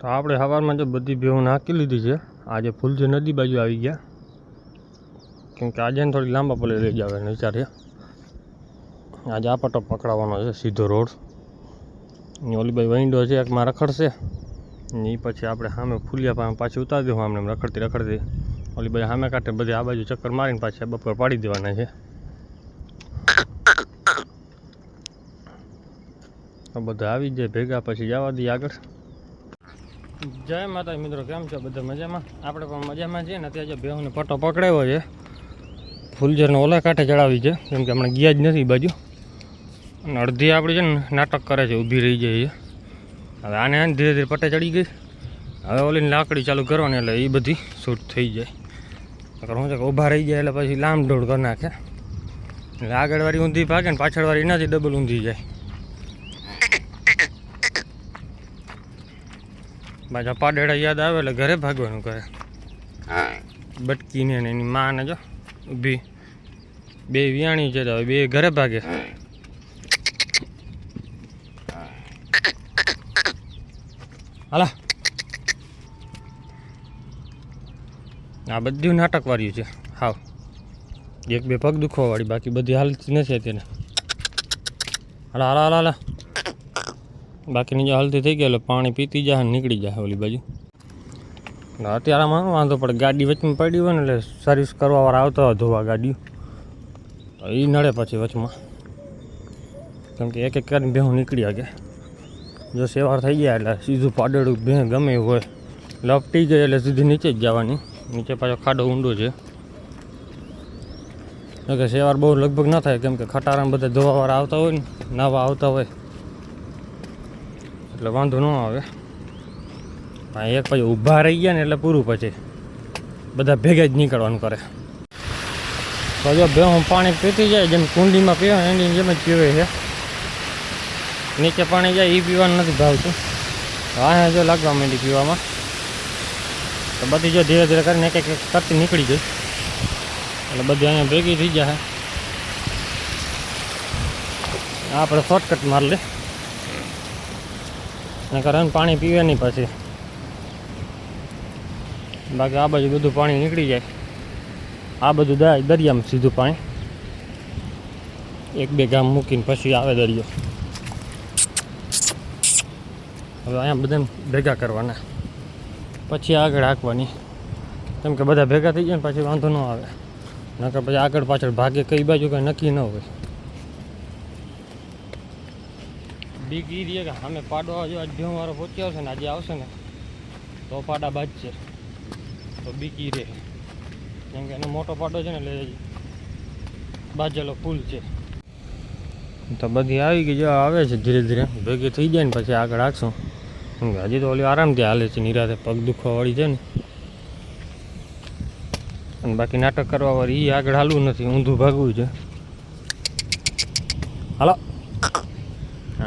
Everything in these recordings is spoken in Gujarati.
તો આપણે સવારમાં જો બધી ભેહું નાખી લીધી છે. આજે ફૂલજી નદી બાજુ આવી ગયા. કેમ કે આજે થોડી લાંબા પલે લઈ જાવે વિચારે આજે આ પટ્ટો પકડાવવાનો છે, સીધો રોડ. ઓલીભાઈ વૈંડો છે એકમાં રખડશે. ને એ પછી આપણે સામે ફૂલિયા પાસે પાછી ઉતારી દેવું, આમને રખડતી રખડતી. ઓલીભાઈ સામે કાંઠે બધી આ બાજુ ચક્કર મારીને પાછી બપોર પાડી દેવાના છે. બધા આવી જાય, ભેગા પછી જવા દઈએ આગળ. જય માતા મિત્રો, કેમ છો? બધા મજામાં? આપણે પણ મજામાં છીએ ને અત્યારે જે બેહુને પટ્ટો પકડાયો છે, ફૂલઝરને ઓલા કાંઠે ચડાવી છે. કેમ કે હમણાં ગયા જ નથી બાજુ. અને અડધી આપણી છે ને નાટક કરે છે, ઊભી રહી જાય છે. હવે આને આને ધીરે ધીરે પટ્ટે ચડી ગઈ. હવે ઓલીની લાકડી ચાલુ કરવાની એટલે એ બધી શૂટ થઈ જાય. શું છે કે ઊભા રહી જાય એટલે પછી લાંબ દોડ કરી નાખે. એટલે આગળવાળી ઊંધી ભાગે ને પાછળવાળી એનાથી ડબલ ઊંધી જાય. પાછા પાડેડા યાદ આવે એટલે ઘરે ભાગવાનું કરે. બટકીને ને એની માને જો ઊભી. બે વિયાણી છે તો હવે બે ઘરે ભાગે. હાલા. આ બધું નાટક વાળ્યું છે. હાવ. એક બે પગ દુખવા વાળી બાકી બધી હાલતી નથી તેને હાલા હાલા હાલા હાલા. બાકીની જે હાલતી થઈ ગઈ એટલે પાણી પીતી જાય નીકળી જાય ઓલી બાજુ. અત્યારે આમાં વાંધો પડે ગાડી વચમાં પડી હોય ને એટલે સર્વિસ કરવાવાળા આવતા હોય ધોવા ગાડી. એ નડે પછી વચમાં. કેમ કે એક એક કરીને ભેહું નીકળી શકે. જો સેવાર થઈ જાય એટલે સીધું પાડેડું ભે ગમે હોય. લપટી ગઈ એટલે સીધી નીચે જ જવાની. નીચે પાછો ખાડો ઊંડો છે. કે સેવાર બહુ લગભગ ન થાય, કેમ કે ખટારામાં બધા ધોવાવાળા આવતા હોય ને, નાવા આવતા હોય. એટલે વાંધો ન આવે. હા એક પછી ઊભા રહી ગયા ને એટલે પૂરું પછી બધા ભેગા જ નીકળવાનું કરે. તો બે હું પાણી પીતી જાય, જેમ કુંડીમાં પીવે એની જેમ જ પીવે છે. નીચે પાણી જાય એ પીવાનું નથી ભાવતું. હા જો લાગવા માંડી પીવામાં. તો બધી જો ધીરે ધીરે કરીને એક એક કરતી નીકળી ગઈ એટલે બધી અહીંયા ભેગી થઈ જાય. આપણે શોર્ટકટ માર લે. નકર કારણ પાણી પીવે નહીં પછી. બાકી આ બાજુ બધું પાણી નીકળી જાય. આ બધું દરિયામાં સીધું પાણી. એક બે ગામ મૂકીને પછી આવે દરિયો. હવે અહીંયા બધાને ભેગા કરવાના. પછી આગળ હાંકવાની. કેમ કે બધા ભેગા થઈ જાય ને પછી વાંધો ન આવે. નકર પછી આગળ પાછળ ભાગે કઈ બાજુ કંઈ નક્કી ન હોય. બીક એ રહે કે સામે પાડવા જો ભેહું વાળો પહોંચી આવશે ને, આજે આવશે ને, તો પાડા બાજશે. તો બીક ઈ રહે. કેમ કે એનો મોટો પાડો છે ને, એટલે બાજેલો ફૂલ છે. તો બધી આવી ગઈ, જો આવે છે ધીરે ધીરે. ભેગી થઈ જાય ને, પછી આગળ રાખશું કે હજી તો ઓલી આરામથી હાલે છે, નિરાતે પગ દુખવાવાળી છે ને. અને બાકી નાટક કરવાવાળી એ આગળ હાલવું નથી, ઊંધું ભાગવું છે. હાલો.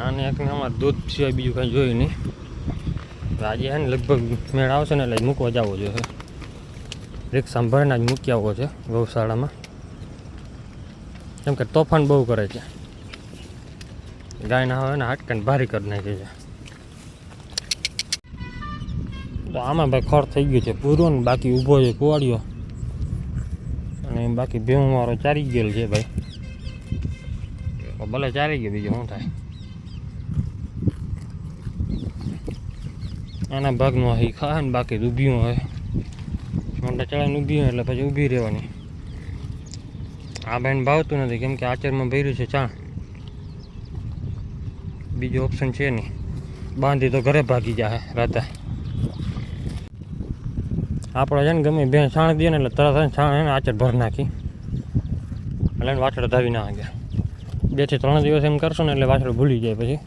આને એકને આમાં દૂધ સિવાય બીજું કાંઈ જોયું નહીં. આજે છે ને લગભગ મેળ આવશે ને એટલે મૂકવા જવો જોઈએ. રિક્ષા ભરીને જ મૂકી આવવો છે ગૌશાળામાં. કેમ કે તોફાન બહુ કરે છે. ગાયના હવે ને હાટકાને ભારી કરી નાખે છે. તો આમાં ભાઈ ખર થઈ ગયું છે પૂરો ને બાકી ઊભો છે કુવાડ્યો અને બાકી ભેવું વાળો ચારી ગયેલ છે ભાઈ. ભલે ચારી ગયો બીજો શું થાય. આના ભાગનું અહીં ખાય ને બાકી ઊભ્યું હોય. મોટા ચડાઈને ઊભી એટલે પછી ઊભી રહેવાની. આ બેન ભાવતું નથી, કેમ કે આચરમાં ભર્યું છે ચા બીજો ઓપ્શન છે નહીં. બાંધી તો ઘરે ભાગી જાય રાતે. આપણે છે ને ગમે બે છાણ દઈએ ને એટલે તરત છાણ એને આચર ભર નાખી. એટલે વાછળ ધાવી ના આગે બેથી ત્રણ દિવસ એમ કરશો ને એટલે વાછળ ભૂલી જાય પછી.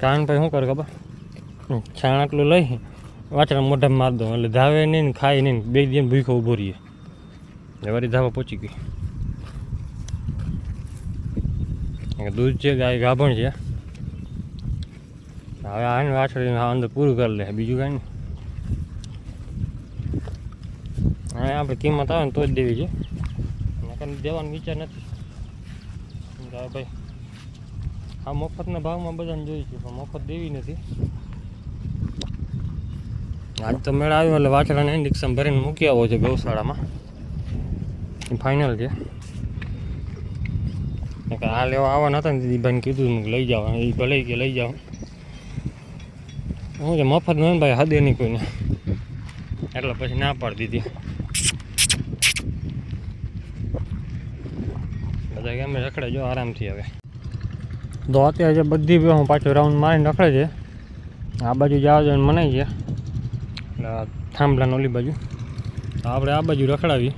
કારણ પછી શું કરે ખબર? છાણ આટલું લઈ વાછડા મોઢામાં માર દઉં એટલે ધાવે નહીં ને ખાય નહીં બે દિવસ ભૂખો ઊભો રહીએ. વળી ધાવા પહોંચી ગઈ. દૂધ છે, ગાય ગાભણ છે. હવે આને વાછળ અંદર પૂરું કરી લે. બીજું કાંઈ નહીં. હવે આપણે કિંમત આવે ને તો જ દેવી છે. દેવાનો વિચાર નથી. ભાઈ. આ મફતના ભાવમાં બધાને જોઈ છે પણ મફત દેવી નથી. આજ તો મેળ આવ્યો એટલે વાછડાને ઇન્ડિક્શન ભરીને મૂકી આવો છે ગૌશાળામાં. ફાઇનલ છે. આ લેવા આવવાના હતા ને દીદીભાઈને કીધું મેં લઈ જાઓ. એ ભલે કે લઈ જાઓ. હું છે મફત નહીં ભાઈ, હદે નહીં કોઈને. એટલે પછી ના પાડી દીધી. બધા ગમે રખડે જો આરામથી હવે. તો અત્યારે બધી હું પાછો રાઉન્ડ મારીને રખડે છે. આ બાજુ જવા જવાનું મનાય છે. થાંભલાને ઓલી બાજુ. તો આપણે આ બાજુ રખડાવી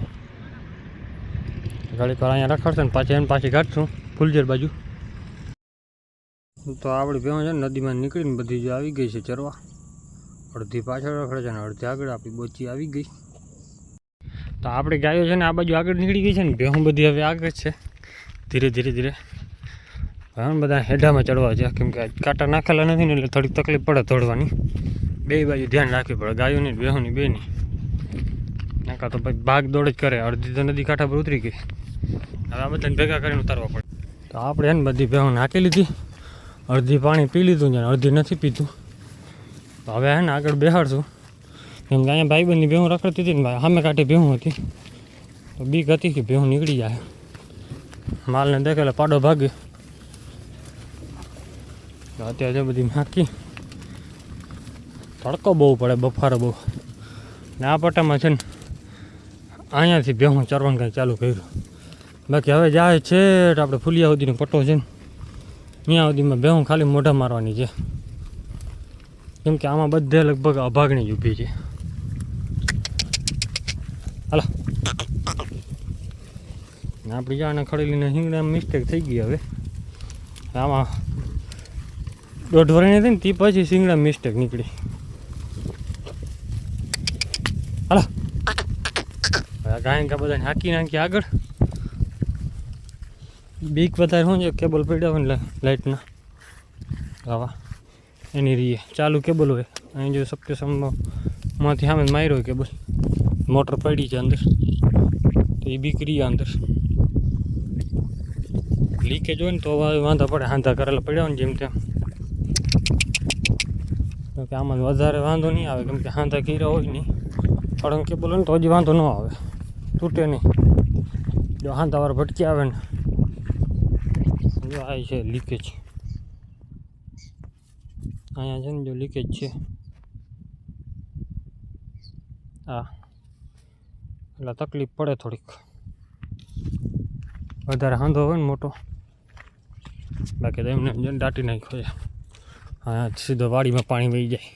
ઘડીક વાર અહીંયા રખડશે ને પાછી એને પાછી કાઢશું ફૂલઝર બાજુ. તો આપણી ભેણ છે ને, નદીમાં નીકળીને બધી જો આવી ગઈ છે ચરવા. અડધી પાછળ રખડે છે ને, અડધી આગળ આપણી બોચી આવી ગઈ. તો આપણે ગાયો છે ને, આ બાજુ આગળ નીકળી ગઈ છે ને, ભેહું બધી હવે આગળ છે. ધીરે ધીરે ધીરે. ઘણા બધા હેડામાં ચડવા છે, કેમ કે કાંટા નાખેલા નથી ને, એટલે થોડીક તકલીફ પડે દોડવાની. બે બાજુ ધ્યાન રાખવી પડે, ગાયોની ને ભેહુંની બેની. નાકા તો પછી ભાગ દોડ જ કરે, અડધી તો નદી કાંઠા પર ઉતરી ગઈ. હવે આ બધાને ભેગા કરીને ઉતારવા પડે. તો આપણે એને બધી ભેહું નાખી લીધી, અડધી પાણી પી લીધું છે અડધી નથી પીતું તો હવે હે ને આગળ બેહાડશું. કેમ કે અહીંયા ભાઈબંધની ભેહું રખડતી હતી ને ભાઈ, સામે કાંઠે ભેહું હતી. તો બીક હતી કે ભેહું નીકળી જાય. માલને દેખેલો પાડો ભાગે. અત્યારે બધી નાખી તડકો બહુ પડે, બફારો બહુ. ને આ પટ્ટામાં છે ને, અહીંયાથી ભેહું ચરવાનું કાંઈ ચાલુ કર્યું. બાકી હવે જાય છે આપણે ફુલિયા સુધીનો પટ્ટો છે ને, ત્યાં સુધીમાં ભેહું ખાલી મોઢા મારવાની છે. કેમ કે આમાં બધે લગભગ અભાગણી ઊભી છે. હાલો. આપણી જાણે ખડેલીને હિંગડા મિસ્ટેક થઈ ગઈ હવે. આમાં દોઢ વરણી હતી ને, તે પછી સિંગડા મિસ્ટેક નીકળી હાલો ગાયન બધાને હાકી નાખી આગળ. બીક વધારે શું છે? કેબલ પડ્યા હોય ને લાઇટના આવા. એની રીએ. ચાલુ કેબલ હોય. અહીં જો શક્ય સંભવમાંથી સામે માર્યો હોય કેબલ. મોટર પડી છે અંદર. તો એ બીક રહી અંદર. લીકેજ હોય ને તો વાંધો પડે. હાંધા કરેલા પડ્યા હોય ને જેમ તેમ. કે આમાં વધારે વાંધો નહીં આવે. કેમ કે હાંધા કર્યા હોય નહીં. પણ કેબલ હોય ને તો હજી વાંધો ન આવે. તૂટે નહીં. જો હાંધાવાર ભટકી આવે ને. જો આ છે લીકેજ અહીંયા છે ને જો લીકેજ છે. હા. એટલે તકલીફ પડે થોડીક. વધારે હાંધો હોય ને મોટો. બાકી તો એમને એમ દાટી નાખ્યો છે હા, સીધો વાડીમાં પાણી વહી જાય.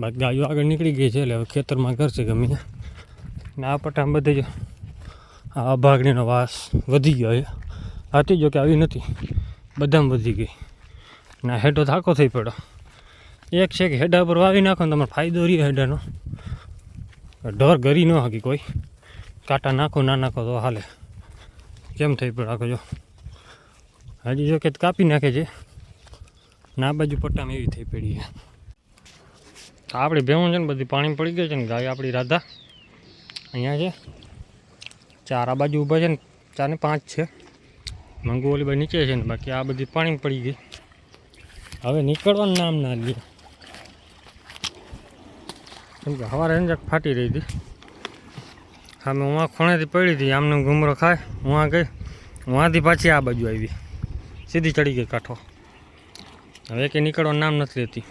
બાકી ગાયો આગળ નીકળી ગઈ છે, એટલે હવે ખેતરમાં કરશે ગમે ત્યાં. ને, આ પટામ બધે જો આ અભાગણીનો વાસ વધી ગયો છે. હતી જો કે આવી નથી, બધામાં વધી ગઈ. ના હેડો થાકો થઈ પડ્યો. એક છે કે હેડા પર વાવી નાખો ને તમારે ફાયદો રહ્યો હેડાનો. ઢોર ગરી ન હકી કોઈ. કાંટા નાખો, ના નાખો તો હાલે. કેમ થઈ પડે આખો જો? હજી જો કે કાપી નાખે છે. ના બાજુ પટ્ટામાં એવી થઈ પડી છે. આપણી ભેવું છે ને બધી પાણી પડી ગઈ છે ને ગાય આપણી રાધા. અહીંયા છે. ચાર આ બાજુ ઊભા છે ને, ચાર ને પાંચ છે. મંગુ ઓલી બાજુ નીચે છે ને, બાકી આ બધી પાણી પડી ગઈ. હવે નીકળવાનું નામ ના લે. કેમ કે હવા અંજાક ફાટી રહી હતી. સામે હું આ ખૂણેથી પડી હતી, આમને ગુમરો ખાય, હું ગઈ વાંથી પાછી આ બાજુ આવી. સીધી ચડી ગઈ કાંઠો. હવે કે નીકળવાનું નામ નથી લેતી.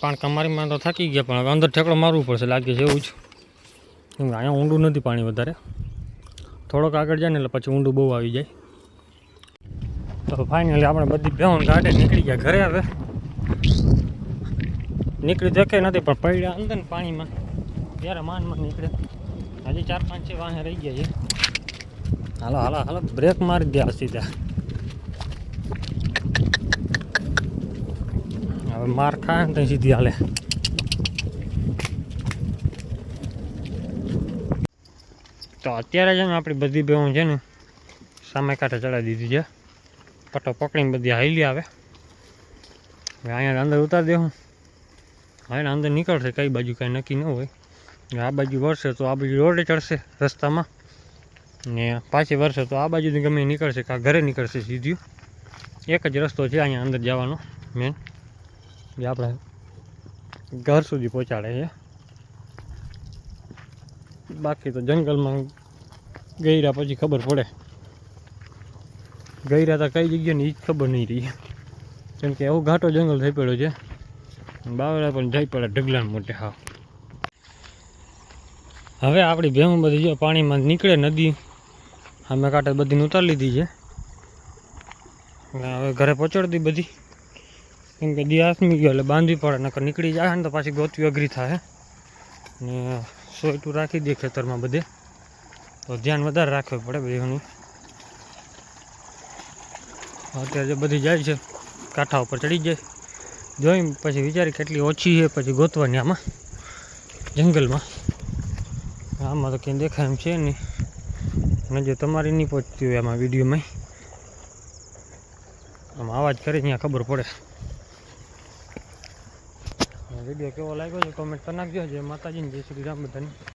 પણ કમારીમાં તો થાકી ગયા, પણ હવે અંદર ઠેકડો મારવું પડશે, લાગે છે એવું જ. કેમ અહીંયા ઊંડું નથી પાણી વધારે. થોડોક આગળ જાય ને એટલે પછી ઊંડું બહુ આવી જાય. તો ફાઇનલી આપણે બધી ભેવન ગાડે નીકળી ગયા ઘરે હવે. નીકળી દેખાય નથી, પણ પડ્યા અંદર ને પાણીમાં. ત્યારે માનમાં નીકળે. હજી ચાર પાંચ છે, વાહે રહી ગયા છે. હાલો હાલો હાલો બ્રેક મારી દે સીધા. હવે માર ખાય ને ત્યાં સીધી હાલે તો અત્યારે છે ને આપણી બધી બેવું છે ને, સામે કાંઠે ચડાવી દીધી છે. પટ્ટો પકડીને બધી હાઈલી આવે. હવે અહીંયા અંદર ઉતારી દેવું હવે એને અંદર નીકળશે, કઈ બાજુ કાંઈ નક્કી ન હોય. ને આ બાજુ વળશે તો આ બાજુ રોડે ચડશે રસ્તામાં. ને પાછી વળશે તો આ બાજુથી ગમે એ નીકળશે કાં ઘરે નીકળશે સીધું. એક જ રસ્તો છે અહીંયા અંદર જવાનો મેન જે આપણે ઘર સુધી પહોંચાડે છે. બાકી તો જંગલમાં ગયરા પછી ખબર પડે. ગયરા તો કઈ જગ્યાની એ ખબર નહીં રહી. કેમ કે એવો ઘાટો જંગલ થઈ પડ્યો છે. બાવળા પણ જઈ પડે ઢગલાન મોટે હા હવે આપણી ભેહું બધી જો પાણીમાં નીકળે નદી અમે કાંઠે બધીને ઉતારી લીધી છે. હવે ઘરે પહોંચાડી બધી. કેમ કે દિયાસમી ગયો એટલે બાંધવી પડે, નકર નીકળી જાય ને તો પાછી ગોતવી અઘરી થાય ને સોયટું રાખી દે ખેતરમાં બધે. તો ધ્યાન વધારે રાખવું પડે બેહનું. અત્યારે બધી જાય છે, કાંઠા ઉપર ચડી જાય. જોઈ પછી વિચારી કેટલી ઓછી છે, પછી ગોતવાની આમાં, જંગલમાં. આમાં તો ક્યાંય દેખાય એમ છે નહીં. જો તમારી નહીં પહોંચતી હોય આમાં વિડીયોમાં આમ અવાજ કરે ત્યાં ખબર પડે. વીડિયો કેવો લાગ્યો છે? કોમેન્ટ કરી નાખજો. જય માતાજીને જય શ્રી રામ બધાની.